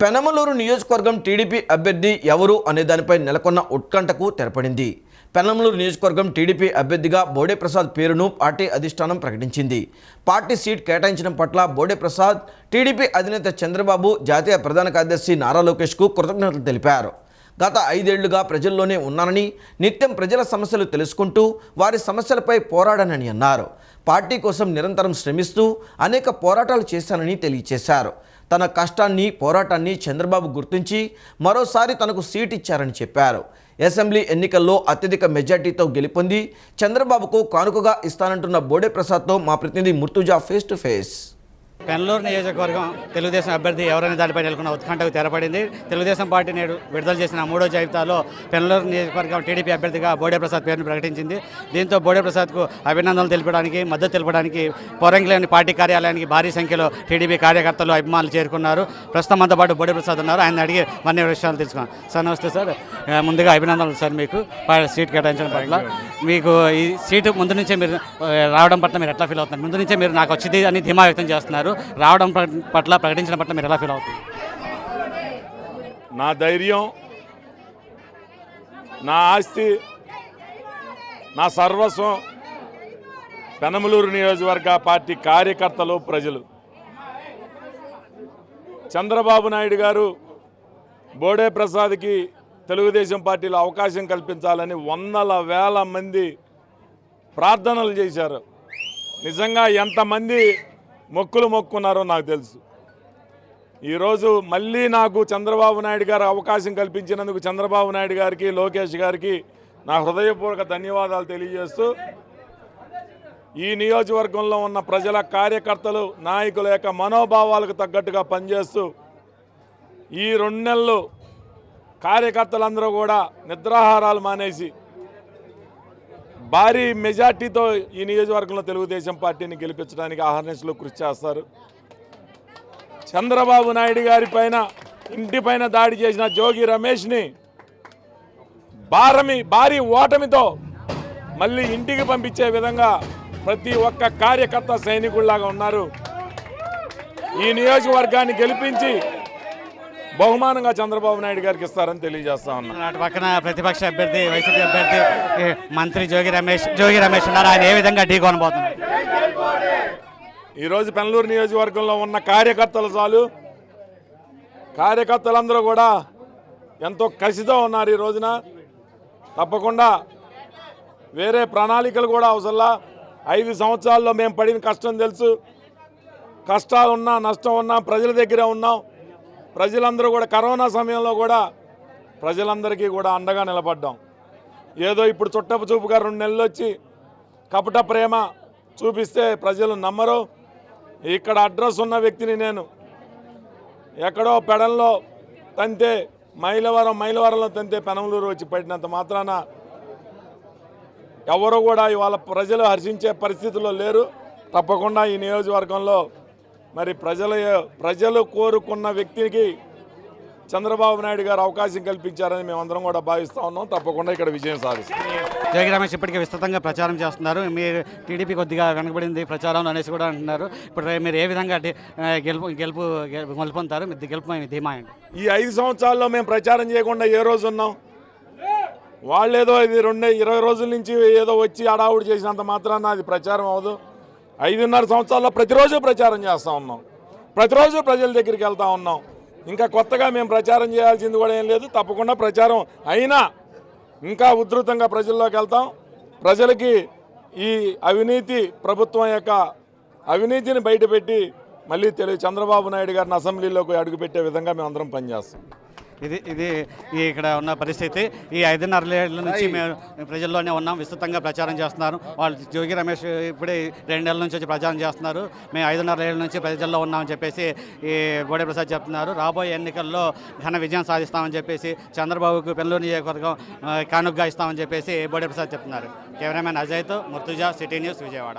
పెనమలూరు నియోజకవర్గం టీడీపీ అభ్యర్థి ఎవరు అనే దానిపై నెలకొన్న ఉత్కంఠకు తెరపడింది. పెనమలూరు నియోజకవర్గం టీడీపీ అభ్యర్థిగా బోడే ప్రసాద్ పేరును పార్టీ అధిష్టానం ప్రకటించింది. పార్టీ సీట్ కేటాయించడం పట్ల బోడే ప్రసాద్ టీడీపీ అధినేత చంద్రబాబు జాతీయ ప్రధాన కార్యదర్శి నారా లోకేష్కు కృతజ్ఞతలు తెలిపారు. గత ఐదేళ్ళుగా ప్రజల్లోనే ఉన్నానని నిత్యం ప్రజల సమస్యలు తెలుసుకుంటూ వారి సమస్యలపై పోరాడానని అన్నారు. పార్టీ కోసం నిరంతరం శ్రమిస్తూ అనేక పోరాటాలు చేశానని తెలియచేశారు. తన కష్టాన్ని పోరాటాన్ని చంద్రబాబు గుర్తించి మరోసారి తనకు సీట్ ఇచ్చారని చెప్పారు. అసెంబ్లీ ఎన్నికల్లో అత్యధిక మెజార్టీతో గెలుపొంది చంద్రబాబుకు కానుకగా ఇస్తానంటున్న బోడే ప్రసాద్తో మా ప్రతినిధి Murtuza face to face. Penaluru నియోజకవర్గం తెలుగుదేశం అభ్యర్థి ఎవరైనా దానిపై నెలకొన్న ఉత్కంఠకు తెరపడింది. తెలుగుదేశం పార్టీ నేడు విడుదల చేసిన మూడో జాబితాలో పెనలూరు నియోజకవర్గం టీడీపీ అభ్యర్థిగా బోడే ప్రసాద్ పేరును ప్రకటించింది. దీంతో బోడే ప్రసాద్కు అభినందనలు తెలపడానికి మద్దతు తెలపడానికి పోరంగిలోని పార్టీ కార్యాలయానికి భారీ సంఖ్యలో టీడీపీ కార్యకర్తలు అభిమానులు చేరుకున్నారు. ప్రస్తుతం మనతో పాటు బోడే ప్రసాద్ ఉన్నారు. ఆయన అడిగి మరిన్ని విషయాలు తెలుసుకున్నాం. సార్ నమస్తే సార్. ముందుగా అభినందనలు సార్ మీకు. సీట్ కేటాయించడం పట్ల. మీకు ఈ సీటు ముందు నుంచే మీరు రావడం పట్ల మీరు ఎట్లా ఫీల్ అవుతున్నారు? ముందు నుంచే మీరు నాకు వచ్చింది అని ధీమా వ్యక్తం చేస్తున్నారు. రావడం పట్ల ప్రకటించడం పట్ల మీరు ఎలా ఫీల్ అవుతుంది నా ధైర్యం నా ఆస్తి నా సర్వస్వం పెనమలూరు నియోజకవర్గ పార్టీ కార్యకర్తలు ప్రజలు. చంద్రబాబు నాయుడు గారు బోడే ప్రసాద్కి తెలుగుదేశం పార్టీలో అవకాశం కల్పించాలని వందల వేల మంది ప్రార్థనలు చేశారు. నిజంగా ఎంతమంది మొక్కులు మొక్కున్నారో నాకు తెలుసు. ఈరోజు మళ్ళీ నాకు చంద్రబాబు నాయుడు గారు అవకాశం కల్పించినందుకు చంద్రబాబు నాయుడు గారికి లోకేష్ గారికి నా హృదయపూర్వక ధన్యవాదాలు తెలియజేస్తూ ఈ నియోజకవర్గంలో ఉన్న ప్రజల కార్యకర్తలు నాయకుల యొక్క మనోభావాలకు తగ్గట్టుగా పనిచేస్తూ ఈ రెండు నెలలు కార్యకర్తలందరూ కూడా నిద్రాహారాలు మానేసి భారీ మెజార్టీతో ఈ నియోజకవర్గంలో తెలుగుదేశం పార్టీని గెలిపించడానికి ఆహర్నిశలో కృషి చేస్తారు. చంద్రబాబు నాయుడు గారి పైన ఇంటిపైన దాడి చేసిన జోగి రమేష్ని భారమి భారీ ఓటమితో మళ్ళీ ఇంటికి పంపించే విధంగా ప్రతి ఒక్క కార్యకర్త సైనికుల్లాగా ఉన్నారు. ఈ నియోజకవర్గాన్ని గెలిపించి బహుమానంగా చంద్రబాబు నాయుడు గారికి ఇస్తారని తెలియజేస్తా ఉన్నా. అటు పక్కన ప్రతిపక్ష అభ్యర్థి వైసీపీ అభ్యర్థి మంత్రి జోగి రమేష్ జోగి రమేష్ ఉన్నారు. ఆయన ఏ విధంగా ఢీ కొనబోతున్నారు? ఈరోజు పెనలూరు నియోజకవర్గంలో ఉన్న కార్యకర్తలు చాలు. కార్యకర్తలందరూ కూడా ఎంతో కసితో ఉన్నారు ఈ రోజున. తప్పకుండా వేరే ప్రణాళికలు కూడా అవసరంలా. ఐదు సంవత్సరాల్లో మేము పడిన కష్టం తెలుసు. కష్టాలు ఉన్నా నష్టం ఉన్నా ప్రజల దగ్గరే ఉన్నాం. ప్రజలందరూ కూడా కరోనా సమయంలో కూడా ప్రజలందరికీ కూడా అండగా నిలబడ్డాం. ఏదో ఇప్పుడు చుట్టపు చూపుగా రెండు నెలలు వచ్చి కపట ప్రేమ చూపిస్తే ప్రజలు నమ్మరు. ఇక్కడ అడ్రస్ ఉన్న వ్యక్తిని నేను ఎక్కడో పెడంలో తంతే మైలవరం మైలవరంలో తంతే పెనమలూరు వచ్చి పడినంత మాత్రాన ఎవరు కూడా ఇవాళ ప్రజలు హర్షించే పరిస్థితుల్లో లేరు. తప్పకుండా ఈ నియోజకవర్గంలో మరి ప్రజల ప్రజలు కోరుకున్న వ్యక్తికి చంద్రబాబు నాయుడు గారు అవకాశం కల్పించారని మేమందరం కూడా భావిస్తూ ఉన్నాం. తప్పకుండా ఇక్కడ విజయం సాధిస్తాం. జోగి రమేష్ ఇప్పటికే విస్తృతంగా ప్రచారం చేస్తున్నారు. మీరు టీడీపీ కొద్దిగా వెనకబడింది ప్రచారం అనేసి కూడా అంటున్నారు. ఇప్పుడు మీరు ఏ విధంగా గెలుపు గెలుపు గెలుపు గెలుపొందుతారు? మీ గెలుపు ధీమా ఈ ఐదు సంవత్సరాల్లో మేము ప్రచారం చేయకుండా ఏ రోజు ఉన్నాం? వాళ్ళేదో ఇది రెండు ఇరవై రోజుల నుంచి ఏదో వచ్చి అడావుడు చేసినంత మాత్రాన అది ప్రచారం అవ్వదు. ఐదున్నర సంవత్సరాల్లో ప్రతిరోజు ప్రచారం చేస్తూ ఉన్నాం. ప్రతిరోజు ప్రజల దగ్గరికి వెళ్తూ ఉన్నాం. ఇంకా కొత్తగా మేము ప్రచారం చేయాల్సింది కూడా ఏం లేదు. తప్పకుండా ప్రచారం అయినా ఇంకా ఉధృతంగా ప్రజల్లోకి వెళ్తాం. ప్రజలకి ఈ అవినీతి ప్రభుత్వం యొక్క అవినీతిని బయటపెట్టి మళ్ళీ తెలియ చంద్రబాబు నాయుడు గారిని అసెంబ్లీలోకి అడుగుపెట్టే విధంగా మేము అందరం పనిచేస్తాం. ఇది ఇది ఈ ఇక్కడ ఉన్న పరిస్థితి. ఈ ఐదున్నర ఏళ్ళ నుంచి మేము ప్రజల్లోనే ఉన్నాం విస్తృతంగా ప్రచారం చేస్తున్నారు. వాళ్ళు జోగి రమేష్ ఇప్పుడే రెండు నెలల నుంచి వచ్చి ప్రచారం చేస్తున్నారు. మేము ఐదున్నర ఏళ్ళ నుంచి ప్రజల్లో ఉన్నామని చెప్పేసి ఈ బోడే ప్రసాద్ చెప్తున్నారు. రాబోయే ఎన్నికల్లో ఘన విజయం సాధిస్తామని చెప్పేసి చంద్రబాబుకు పెల్లూరు నియోజకవర్గం కానుగ్గా ఇస్తామని చెప్పేసి బోడే ప్రసాద్ చెప్తున్నారు. కెమెరామెన్ అజయ్తో ముర్తుజా సిటీ న్యూస్ విజయవాడ.